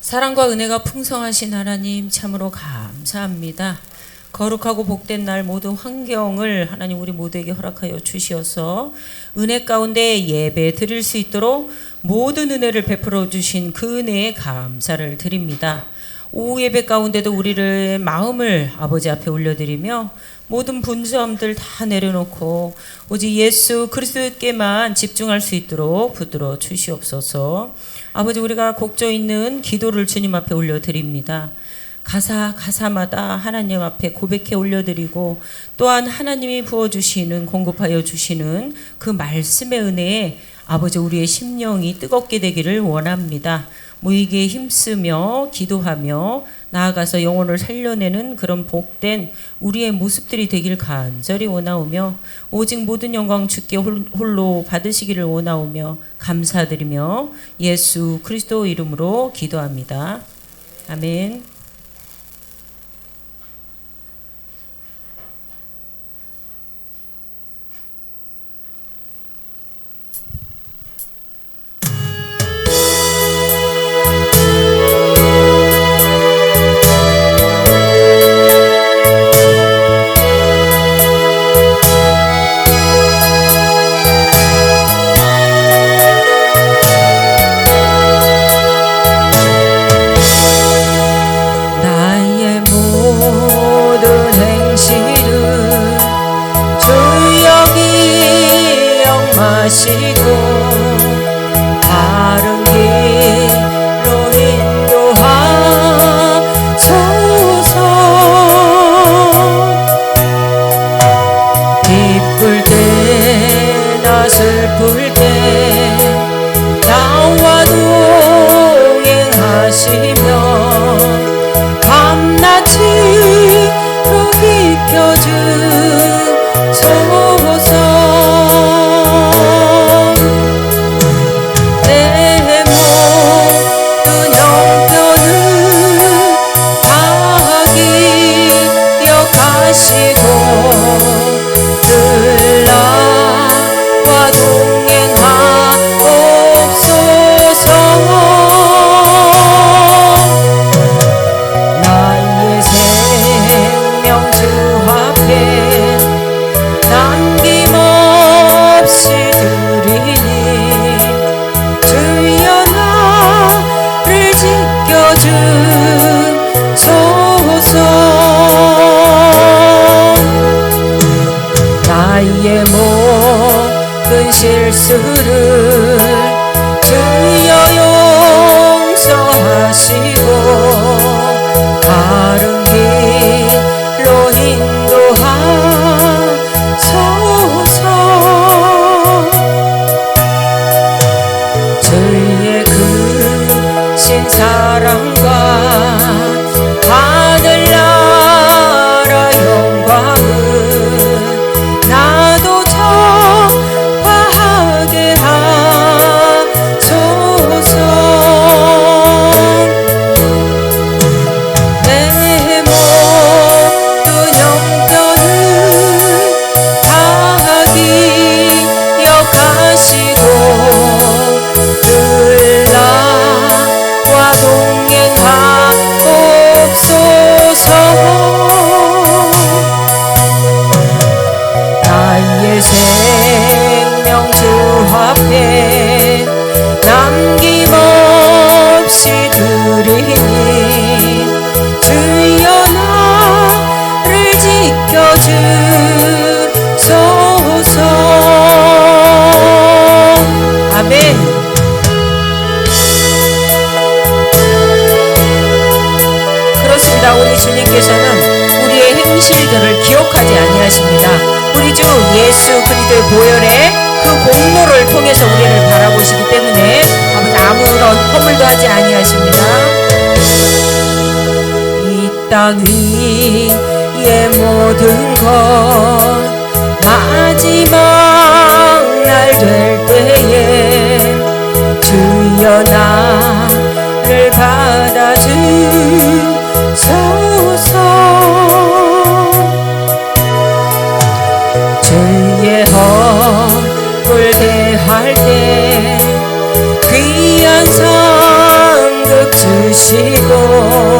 사랑과 은혜가 풍성하신 하나님 참으로 감사합니다. 거룩하고 복된 날 모든 환경을 하나님 우리 모두에게 허락하여 주시어서 은혜 가운데 예배 드릴 수 있도록 모든 은혜를 베풀어 주신 그 은혜에 감사를 드립니다. 오후 예배 가운데도 우리를 마음을 아버지 앞에 올려드리며 모든 분주함들 다 내려놓고 오직 예수 그리스도께만 집중할 수 있도록 붙들어 주시옵소서. 아버지 우리가 곡조 있는 기도를 주님 앞에 올려드립니다. 가사 가사마다 하나님 앞에 고백해 올려드리고 또한 하나님이 부어주시는 공급하여 주시는 그 말씀의 은혜에 아버지 우리의 심령이 뜨겁게 되기를 원합니다. 모이기에 힘쓰며 기도하며 나아가서 영혼을 살려내는 그런 복된 우리의 모습들이 되길 간절히 원하오며 오직 모든 영광 주께 홀- 홀로 받으시기를 원하오며 감사드리며 예수 그리스도 이름으로 기도합니다. 아멘. 나의 모든 실수 예수 그리스도의 보혈의 그 공로를 통해서 우리를 바라보시기 때문에 아버지 아무런 허물도 하지 아니하십니다. 이 땅 위의 모든 것 마지막 날 될 때에 주여 나 하시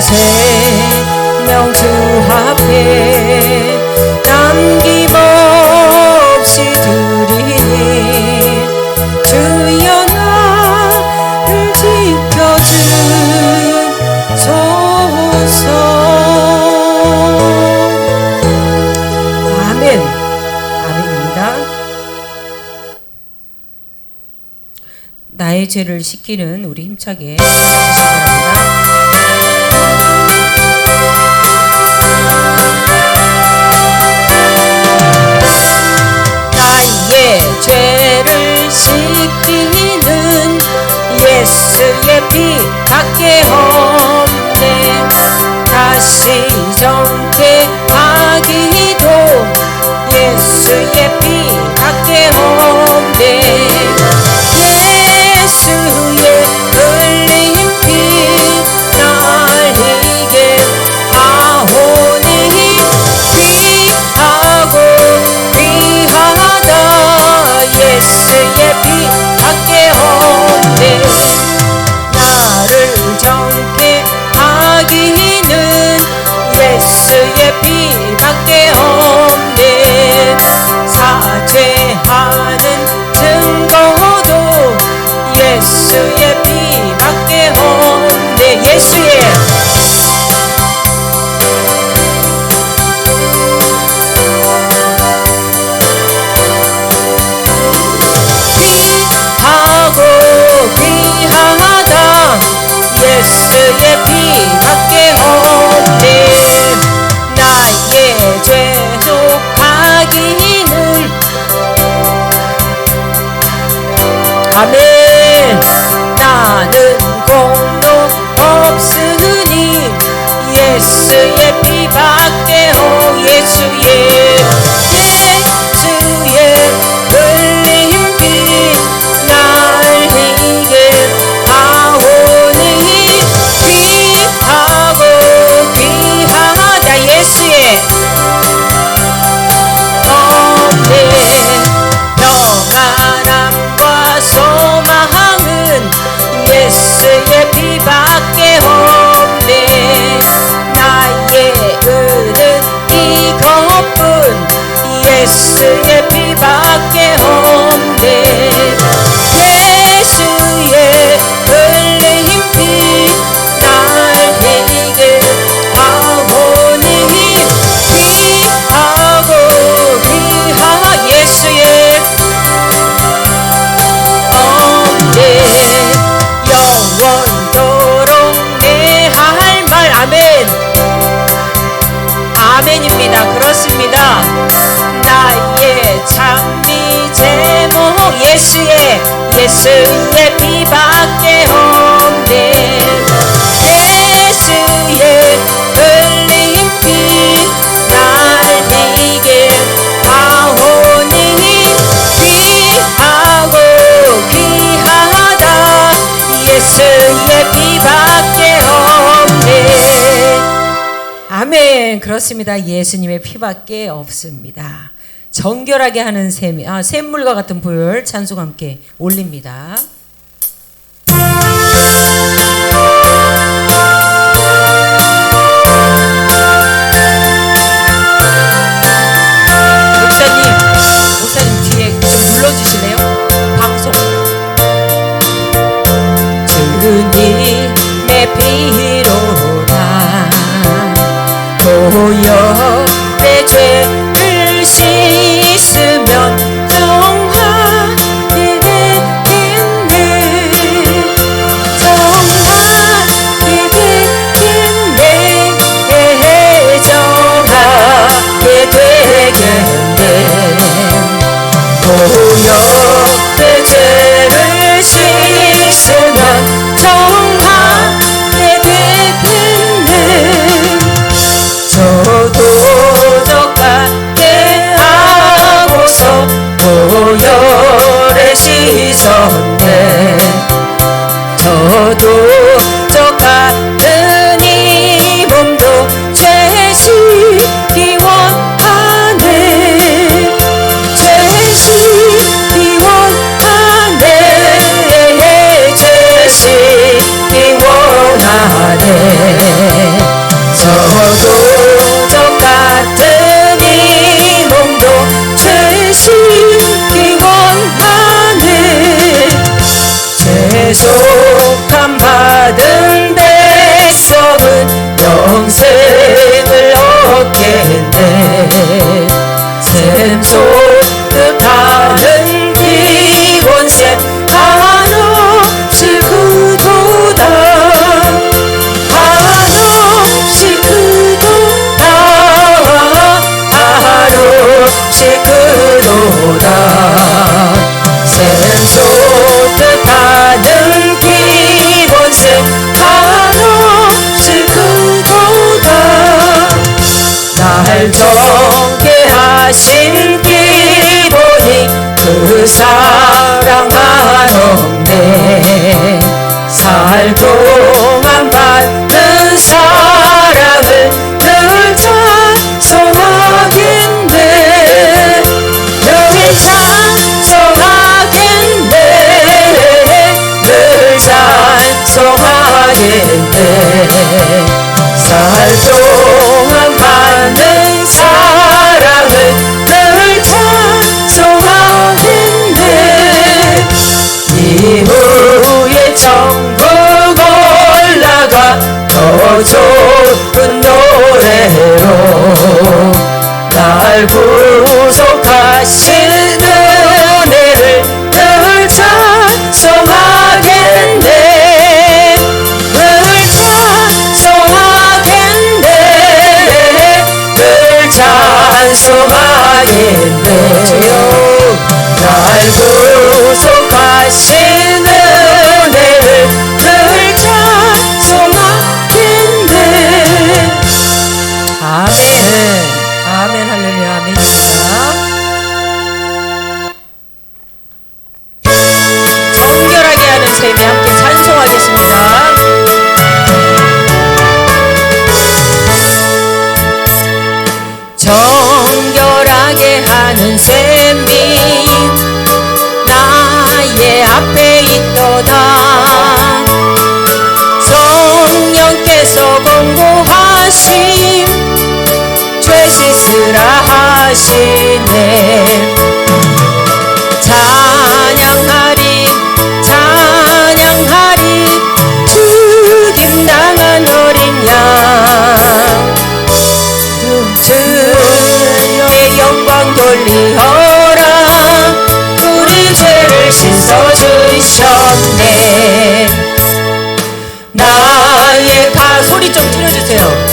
나의 생명 주 앞에 남김없이 드리니 주여 나를 지켜주소서. 아멘. 아멘입니다. 나의 죄를 씻기는 우리 힘차게 하시기 바랍니다 예수의 피밖 아멘. 나는 공로 없으니 예수의 피밖에 오 예수의 예수의 피밖 예수의 피밖에 없네. 예수의 흘린 피날 이게 하오니 귀하고 귀하다. 예수의 피밖에 없네. 아멘. 그렇습니다. 예수님의 피밖에 없습니다 정결하게 하는 샘, 아, 샘물과 같은 불 찬송 함께 올립니다 보다 샘솟듯 하는 기본색 한없이 그보다 날 정게 하신 기본이 그 사랑 한없네. 살 동안 발 살 동안 받는 사랑을 늘 찬송하는데 이후에 천국 올라가 더 좋은 노래로 날 부르 sin. 주여 공고하심 죄 씻으라 하시네. 찬양하리 찬양하리. 죽임당한 어린 양. 주께 영광 돌리어라. 우리 죄를 씻어 주셨네. 좀 틀어주세요.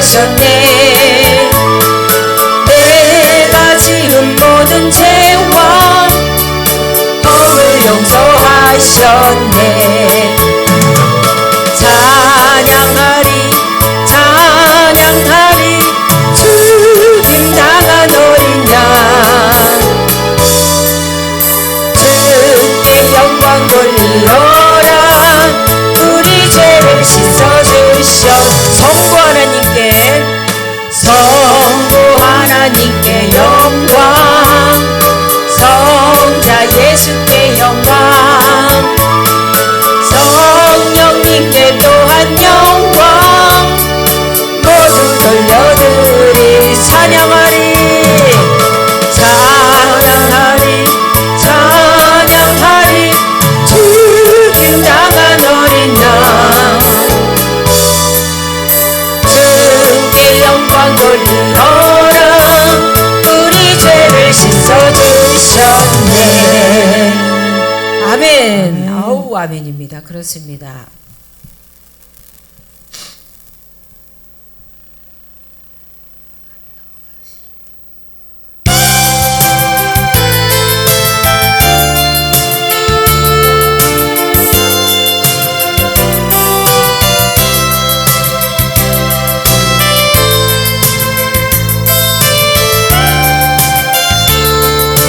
하셨네. 내가 지은 모든 죄와 범을 용서하셨네. 하나님께 영광 성자 예수께 영광 성령님께 또한 영광. 모두 돌려드릴 찬양을 그렇습니다.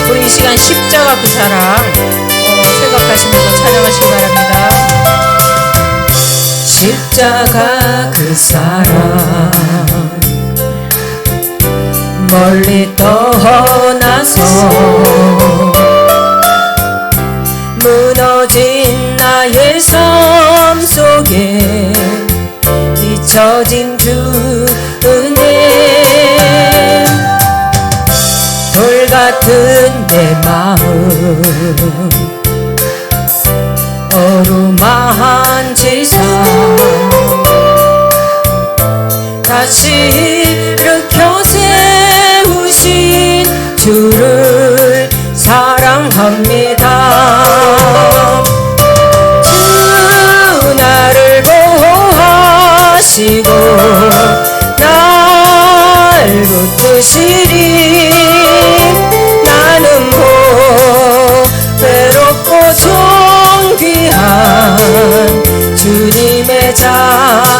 우리 이 시간 십자가 그 사랑 십자가 그 사랑 멀리 떠나서 무너진 나의 삶 속에 잊혀진 주 은혜. 돌 같은 내 마음 다시 일으켜 세우신 주를 사랑합니다. 주 나를 보호하시고 날 붙드시리 나는 뭐 외롭고 존귀한 주님의 자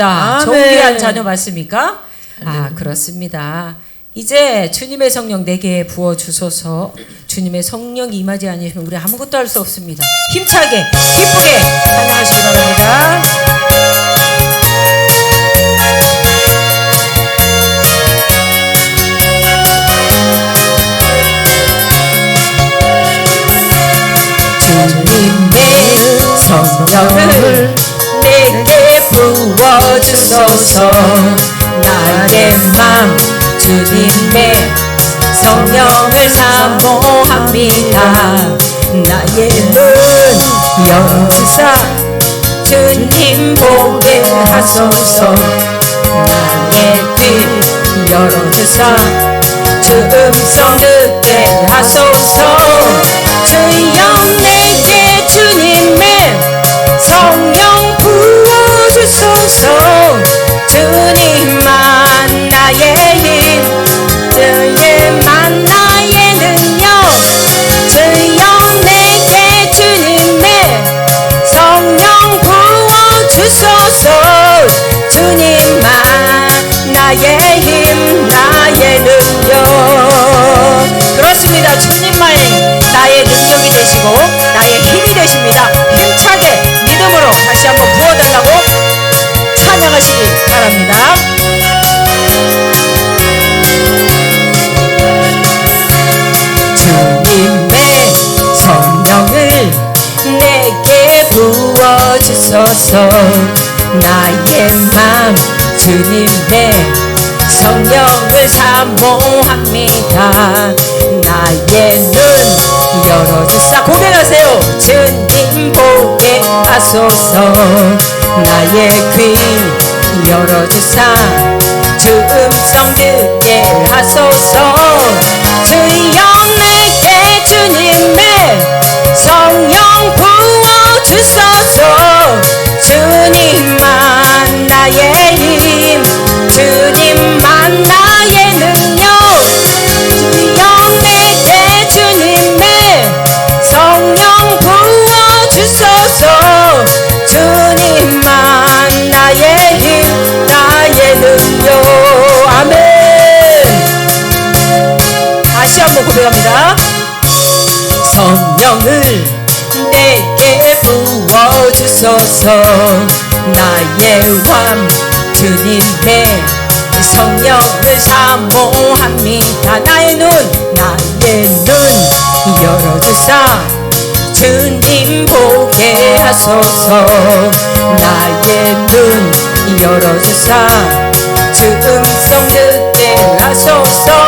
아멘. 존귀한 자녀 맞습니까? 아 그렇습니다. 이제 주님의 성령 내게 부어 주소서. 주님의 성령이 임하지 아니시면 우리 아무것도 할 수 없습니다. 힘차게 기쁘게 찬양하시기 바랍니다. 주님의 성령을 내게 부어주소서. 나의 맘 주님의 성령을 사모합니다. 나의 눈 열어주사 주님 보게 하소서. 나의 귀 열어주사 주 음성 듣게 하소서. 주여 주님만 나의 힘 주님만 나의 능력 주여 내게 주님의 성령 부어주소서. 주님만 나의 힘 나의 능력 그렇습니다. 주님만이 나의 능력이 되시고 나의 힘이 되십니다. 힘차게 믿음으로 다시 부어주소서 나의 맘 주님의 성령을 사모합니다. 나의 눈 열어주사 고백하세요. 주님 보게 하소서. 나의 귀 열어주사 주 음성 듣게 하소서. 주여 내게 주님의 성령 주님만 나의 힘 주님만 나의 능력. 주여 내게 주님의 성령 부어주소서. 주님만 나의 힘 나의 능력. 아멘. 다시 한번 고백합니다. 성령을 부어주소서 나의 왕 주님의 성령을 사모합니다. 나의 눈 나의 눈 열어주사. 주님 보게 하소서. 나의 눈 열어주사. 주 음성 듣게 하소서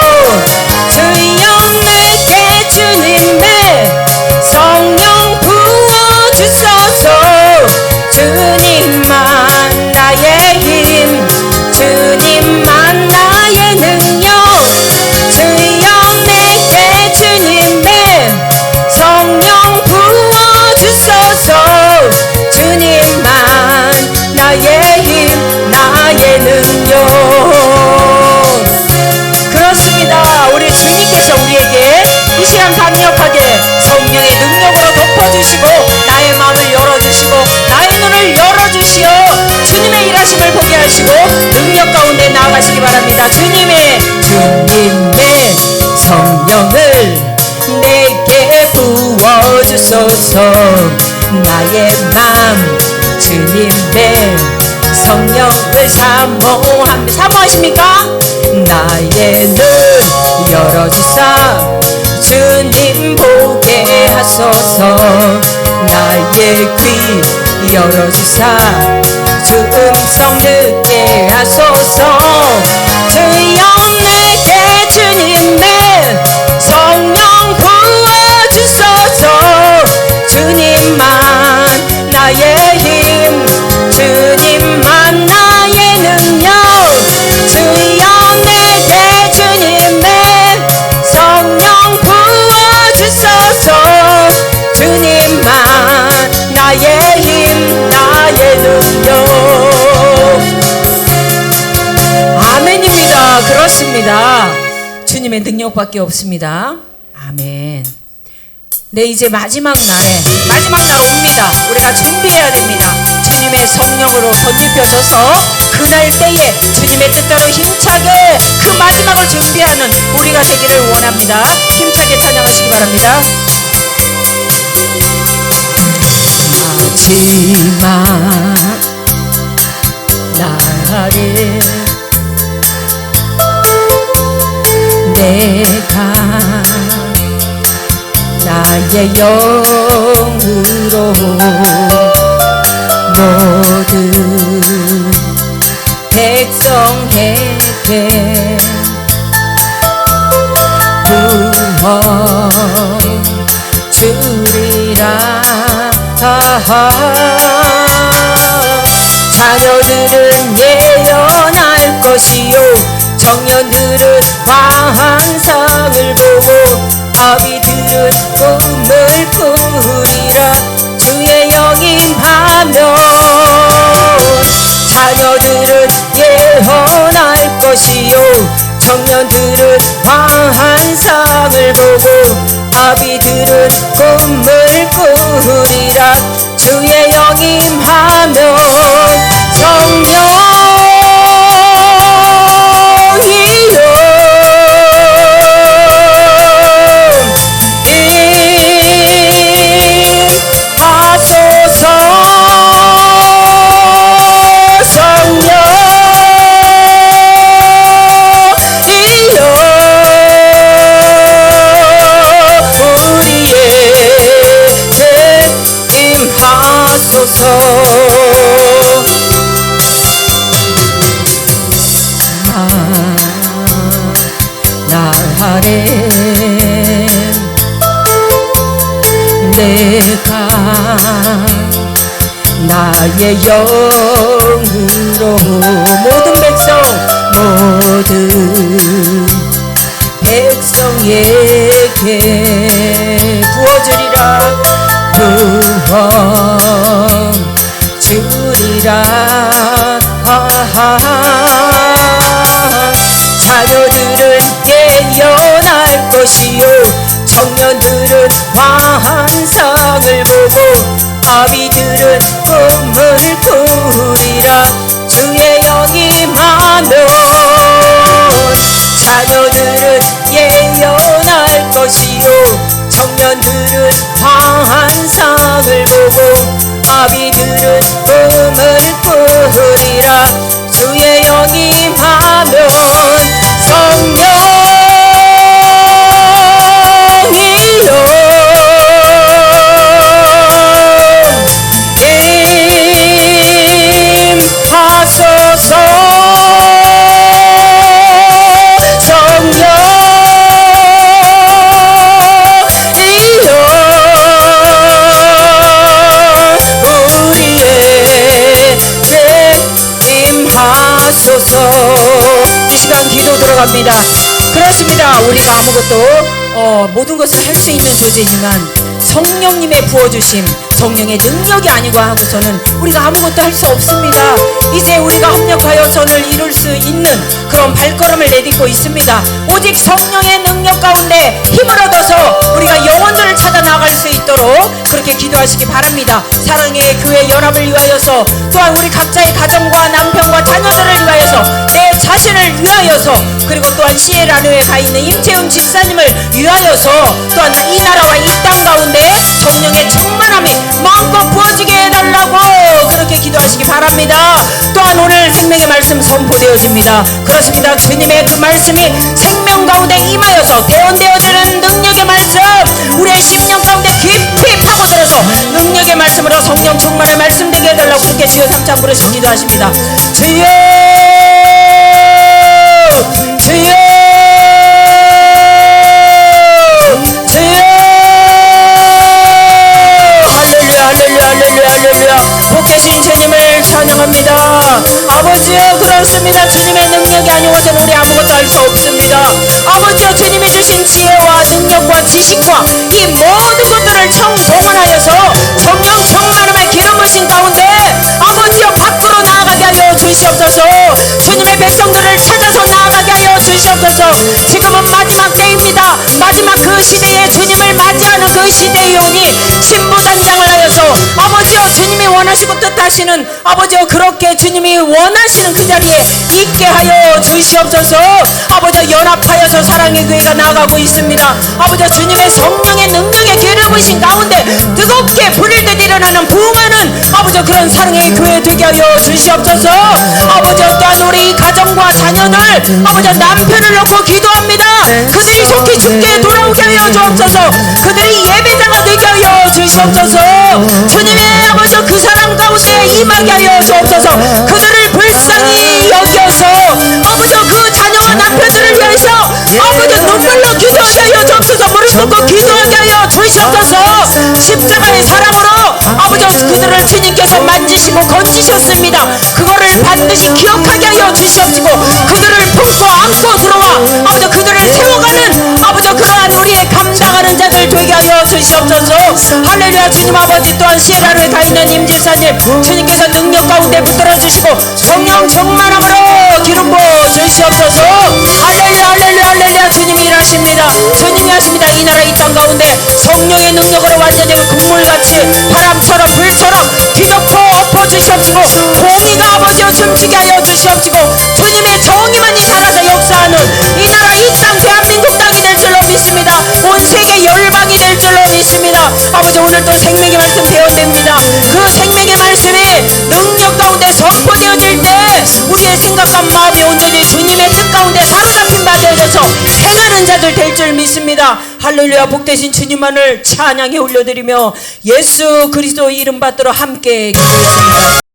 나의 맘 주님의 성령을 사모함 사모하십니까? 나의 눈 열어주사. 주님 보게 하소서. 나의 귀 열어주사. 주 음성 듣게 그렇습니다. 주님의 능력밖에 없습니다. 아멘. 네 이제 마지막 날에 마지막 날 옵니다. 우리가 준비해야 됩니다. 주님의 성령으로 덧입혀져서 그날 때에 주님의 뜻대로 힘차게 그 마지막을 준비하는 우리가 되기를 원합니다. 힘차게 찬양하시기 바랍니다. 마지막 나를 내가 나의 영으로 모든 백성에게 구원 주리라. 자녀들은 예언할 것이요. 청년들은 환상을 보고 아비들은 꿈을 꾸리라. 주의 영임하며 자녀들은 예언할 것이요. 청년들은 환상을 보고 아비들은 꿈을 꾸리라. 주의 영임 하며 나의 영으로 모든 백성 모든 백성에게 부어주리라. 구원 주리라 아비들은 꿈을 꾸리라. 주의 영임하며 자녀들은 예언할 것이요. 청년들은 환상을 보고 아비들은 꿈을 꾸리라. 주의 영임하면 우리가 아무것도 어, 모든 것을 할 수 있는 존재지만 성령님의 부어주심 성령의 능력이 아니고 하고서는 우리가 아무것도 할 수 없습니다. 이제 우리가 협력하여서는 이룰 수 있는 그런 발걸음을 내딛고 있습니다. 오직 성령의 능력 가운데 힘을 얻어서 우리가 영혼들을 찾아 나갈 수 있도록 그렇게 기도하시기 바랍니다. 사랑의 교회 연합을 위하여서 또한 우리 각자의 가정과 남편과 자녀들을 위하여서 내 자신을 위하여서 그리고 또한 시에라르에 가 있는 임채훈 집사님을 위하여서 또한 이 나라와 이 땅 가운데 성령의 충만함이 마음껏 부어지게 해달라고 그렇게 기도하시기 바랍니다. 또한 오늘 생명의 말씀 선포되어집니다. 그렇습니다. 주님의 그 말씀이 생명 가운데 임하여서 대원되어지는 능력의 말씀 우리의 심령 가운데 깊이 파고들어서 능력의 말씀으로 성령 충만을 말씀되게 해달라고 그렇게 주여 삼창 부르시 기도 하십니다. 주여 주여! 주여! 할렐루야 할렐루야 할렐루야 할렐루야. 복되신 주님을 찬양합니다. 아버지여 그렇습니다 주님의 능력이 아니고서는 우리 아무것도 할 수 없습니다. 아버지여 주님이 주신 지혜와 능력과 지식과 이 모든 것들을 청동원하여서 성령 충만함에 기름 부신 가운데 아버지여 밖으로 나아가게 하여 주시옵소서 주님의 백성들을 찾아서 나아가게 하여 주시옵소서. 지금은 마지막 때입니다. 마지막 그 시대에 주님을 맞이하는 그 시대의 오니 신부 단장을 하여서 아버지여 주님이 원하시고 뜻 하시는 아버지여 그렇게 주님이 원하시는 그 자리에 있게 하여 주시옵소서. 아버지여 연합하여서 사랑의 교회가 나아가고 있습니다. 아버지여 주님의 성령의 능력에 기름으신 가운데 뜨겁게 불일 듯 일어나는 부흥하는 아버지여 그런 사랑의 교회 되게 하여 주시옵소서. 아버지여 또한 우리 가정과 자녀들 아버지여 남편을 놓고 기도합니다. 그들이 속히 죽게 돌아오게 하여 주옵소서. 그들이 예배자가 되게 하여 주시옵소서. 주님의 아버지여 그 사람 가운데 임하게 하여 주옵소서 그들을 불쌍히 여겨서 아버지여 그 자녀와 남편들을 위해서 아버지여 눈물로 기도하게 하여 주옵소서 무릎 꿇고 기도하게 하여 주시옵소서 십자가의 사랑으로 아버지여 그들을 주님께서 만지시고 건지셨습니다. 그거를 반드시 기억하게 하여 주시옵시고 그들을 품고 안고 들어와 아버지여 그들을 세워가는 아버지여 그러한 우리의 감당하는 자들 되게 하여 주시옵소서 할렐루야 주님 아버지 또한 시에라르에 가 있는 임집사님 주님께서 능력 가운데 붙들어 주시고 성령 정만함으로 기름 부어 주시옵소서. 할렐루야 할렐루야 할렐루야. 주님이 일하십니다. 주님이 하십니다. 이 나라 이 땅 가운데 성령의 능력으로 완전히 국물같이 바람처럼 불처럼 뒤덮어 엎어 주시옵시고 공의가 아버지여 춤추게 하여 주시옵시고 주님의 정의만이 살아서 역사하는 이 나라 이 땅 대한민국 땅이 될 줄로 믿습니다. 온 세계 열방 믿습니다. 아버지 오늘 또 생명의 말씀 배워됩니다. 그 생명의 말씀이 능력 가운데 선포되어질 때 우리의 생각과 마음이 온전히 주님의 뜻 가운데 사로잡힌 바 되어져서 행하는 자들 될 줄 믿습니다. 할렐루야. 복되신 주님만을 찬양해 올려드리며 예수 그리스도 이름 받들어 함께 기도했습니다